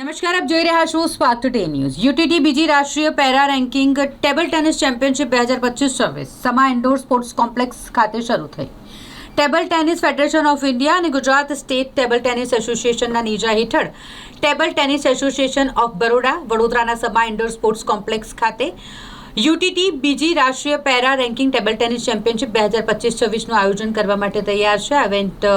નમસ્કાર, આપ જોઈ રહ્યા છો સ્પાર્ક ટુડે ન્યૂઝ. યુટીટી બીજી રાષ્ટ્રીય para ranking table tennis championship બે હજાર પચીસ છવ્વીસ. સમા ઇન્ડોર સ્પોર્ટ્સ કોમ્પ્લેક્સ ખાતે શરૂ થઈ. Table tennis federation of India અને ગુજરાત સ્ટેટ ટેબલ ટેનિસ એસોસિએશનના નીજા હેઠળ table tennis association of Baroda, વડોદરાના સમા ઇન્ડોર સ્પોર્ટ્સ કોમ્પ્લેક્સ ખાતે યુટીટી બીજી રાષ્ટ્રીય para ranking table tennis championship બે હજાર પચીસ છવ્વીસનું આયોજન કરવા માટે તૈયાર છે. આ ઇવેન્ટ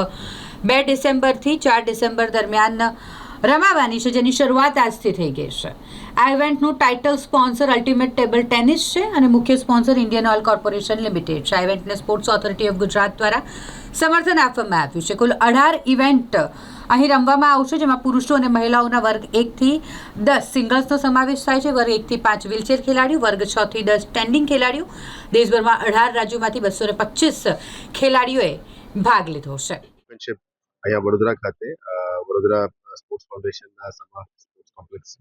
બે ડિસેમ્બરથી ચાર ડિસેમ્બર દરમિયાન રમાવાની છે, જેની શરૂઆત આજથી થઈ ગઈ છે. આ ઇવેન્ટનું title sponsor ultimate table tennis છે અને મુખ્ય sponsor Indian oil corporation limited છે. આ ઇવેન્ટને સ્પોર્ટ્સ ઓથોરિટી ઓફ ગુજરાત દ્વારા સમર્થન આપવામાં આવ્યું છે. કુલ અઢાર ઇવેન્ટ અહીં રમવામાં આવશે, જેમાં પુરુષો અને મહિલાઓના વર્ગ એકથી દસ સિંગલ્સનો સમાવેશ થાય છે. વર્ગ એકથી પાંચ વ્હીલચેર ખેલાડીઓ, વર્ગ છથી દસ સ્ટેન્ડિંગ ખેલાડીઓ. દેશભરમાં અઢાર રાજ્યોમાંથી બસો ને પચીસ ખેલાડીઓએ ભાગ લીધો છે. અહીંયા વડોદરા ખાતે વડોદરા સ્પોર્ટ્સ ફાઉન્ડેશનના સમા સ્પોર્ટ્સ કોમ્પ્લેક્સ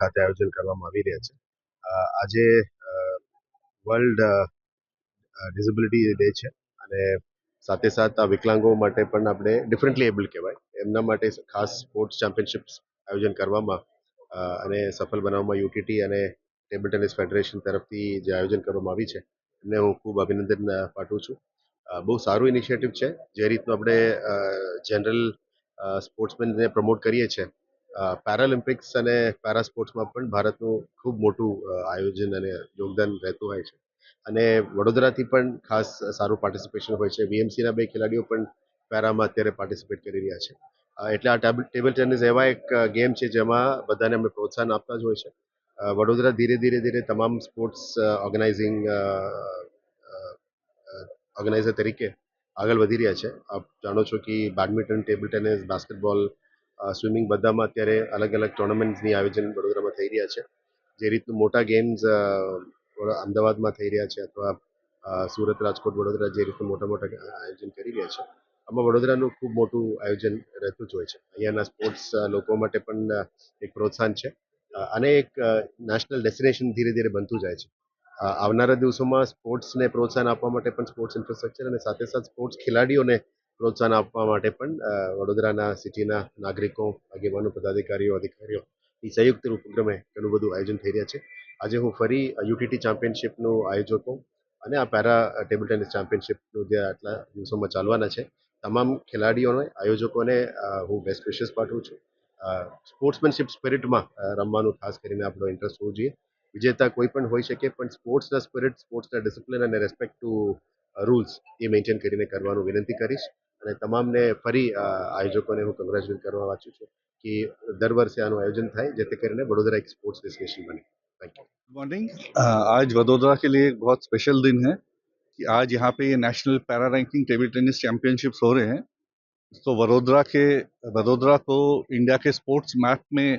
ખાતે આયોજન કરવામાં આવી રહ્યા છે. આજે વર્લ્ડ ડિઝેબિલિટી ડે છે અને સાથે સાથ આ વિકલાંગો માટે પણ આપણે ડિફરન્ટલી એબલ કહેવાય. એમના માટે ખાસ સ્પોર્ટ્સ ચેમ્પિયનશિપ્સ આયોજન કરવામાં અને સફળ બનાવવામાં યુટીટી અને ટેબલ ટેનિસ ફેડરેશન તરફથી જે આયોજન કરવામાં આવી છે, એમને હું ખૂબ અભિનંદન પાઠવું છું. બહુ સારું ઇનિશિયેટિવ છે. જે રીતનું આપણે જનરલ સ્પોર્ટ્સમેનને પ્રમોટ કરીએ છીએ પેરાલિમ્પિક્સ અને પેરા સ્પોર્ટ્સમાં પણ ભારતનું ખૂબ મોટું આયોજન અને યોગદાન રહેતું હોય છે. અને વડોદરાથી પણ ખાસ સારું પાર્ટિસિપેશન હોય છે. વીએમસીના બે ખેલાડીઓ પણ પેરામાં અત્યારે પાર્ટિસિપેટ કરી રહ્યા છે. એટલે આ ટેબલ ટેનિસ એવા એક ગેમ છે જેમાં બધાને અમે પ્રોત્સાહન આપતા જ હોય છે. વડોદરા ધીરે ધીરે ધીરે તમામ સ્પોર્ટ્સ ઓર્ગેનાઇઝિંગ ઓર્ગેનાઇઝર તરીકે આગળ વધી રહ્યા છે. આપ જાણો છો કે badminton table tennis basketball swimming બધામાં અત્યારે અલગ અલગ ટુર્નામેન્ટ્સની આયોજન વડોદરામાં થઈ રહ્યા છે. જે રીતનું મોટા ગેમ્સ અમદાવાદમાં થઈ રહ્યા છે અથવા સુરત, રાજકોટ, વડોદરા જે રીતનું મોટા મોટા આયોજન કરી રહ્યા છે. આમાં વડોદરાનું ખૂબ મોટું આયોજન રહેતું જ હોય છે. અહીંયાના સ્પોર્ટ્સ લોકો માટે પણ એક પ્રોત્સાહન છે. અને એક નેશનલ ડેસ્ટિનેશન ધીરે ધીરે બનતું જાય છે. આવનારા દિવસોમાં સ્પોર્ટ્સને પ્રોત્સાહન આપવા માટે પણ સ્પોર્ટ્સ ઇન્ફ્રાસ્ટ્રક્ચર અને સાથે સાથે સ્પોર્ટ્સ ખેલાડીઓને પ્રોત્સાહન આપવા માટે પણ વડોદરાના સિટીના નાગરિકો, આગેવાનો, પદાધિકારીઓ, અધિકારીઓ એ સંયુક્ત ઉપક્રમે ઘણું બધું આયોજન થઈ રહ્યા છે. આજે હું ફરી યુટીટી ચેમ્પિયનશિપનું આયોજકો અને આ પેરા ટેબલ ટેનિસ ચેમ્પિયનશિપનું જે આટલા દિવસોમાં ચાલવાના છે, તમામ ખેલાડીઓને, આયોજકોને હું બેસ્ટ વિશેસ પાઠવું છું. સ્પોર્ટ્સમેનશિપ સ્પિરિટમાં રમવાનું ખાસ કરીને આપણો ઇન્ટરેસ્ટ હોવો જોઈએ. વિજેતા કોઈ પણ હોઈ શકે પણ સ્પોર્ટ્સના સ્પિરિટ સ્પોર્ટ્સના ડિસિપ્લિન અને રેસ્પેક્ટ ટુ રૂલ્સ એ મેન્ટેન કરીને કરવાનું વિનંતી કરીશ અને તમામને ફરી અ, આયોજકોને હું કંગ્રેચ્યુલેટ કરવા વાંચું છું કે દર વર્ષે આનું આયોજન થાય જેથી કરીને વડોદરા એક સ્પોર્ટ્સ ડેસ્ટિનેશન બને થેન્ક યુ मॉर्निंग आज वडोदरा के लिए एक बहुत स्पेशल दिन है कि आज यहाँ पे ये national para ranking table tennis championships हो रहे हैं तो वडोदरा के वडोदरा को इंडिया के स्पोर्ट्स मैप में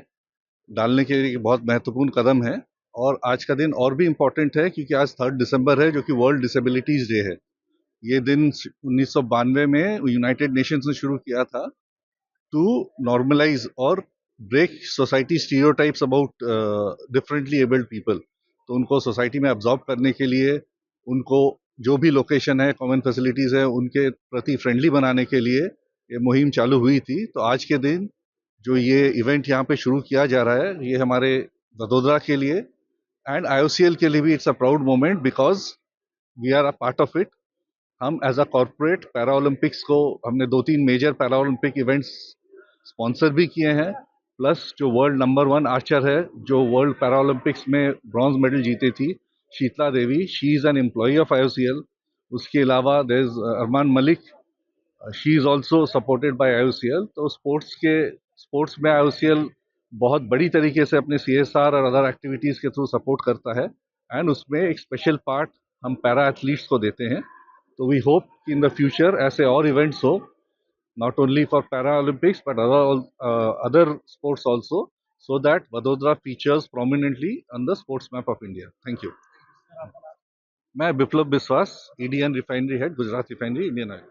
डालने के लिए एक बहुत महत्वपूर्ण कदम है और आज का दिन और भी इम्पोर्टेंट है क्योंकि आज थर्ड दिसंबर है जो कि वर्ल्ड डिसेबिलिटीज डे है। ये दिन उन्नीस सौ बानवे में यूनाइटेड नेशंस ने शुरू किया था टू नॉर्मलाइज और break society stereotypes about differently abled people तो उनको सोसाइटी में अब्जॉर्ब करने के लिए, उनको जो भी लोकेशन है कॉमन फैसिलिटीज़ है, उनके प्रति फ्रेंडली बनाने के लिए ये मुहिम चालू हुई थी। तो आज के दिन जो ये इवेंट यहाँ पे शुरू किया जा रहा है, ये हमारे वडोदरा के लिए एंड आईओसीएल के लिए भी it's a proud moment because we are a part of it हम as a corporate para Olympics को हमने दो तीन major para Olympic events sponsor भी किए हैं प्लस जो वर्ल्ड नंबर वन आर्चर है, जो वर्ल्ड पैरा ओलंपिक्स में ब्रॉन्ज मेडल जीती थी Sheetal Devi she is an employee of IOCL उसके अलावा there is Armaan Malik she is also supported by IOCL तो स्पोर्ट्स के स्पोर्ट्स में आईओसीएल बहुत बड़ी तरीके से अपने सीएसआर और अदर एक्टिविटीज़ के थ्रू सपोर्ट करता है एंड उसमें एक स्पेशल पार्ट हम पैरा एथलीट्स को देते हैं तो वी होप कि इन द फ्यूचर ऐसे और इवेंट्स हो not only for para but other other other sports also, so that Vadodara features prominently on the sports map of India. Thank you. मैं Biplab Biswas EDN refinery head Gujarat refinery Indian oil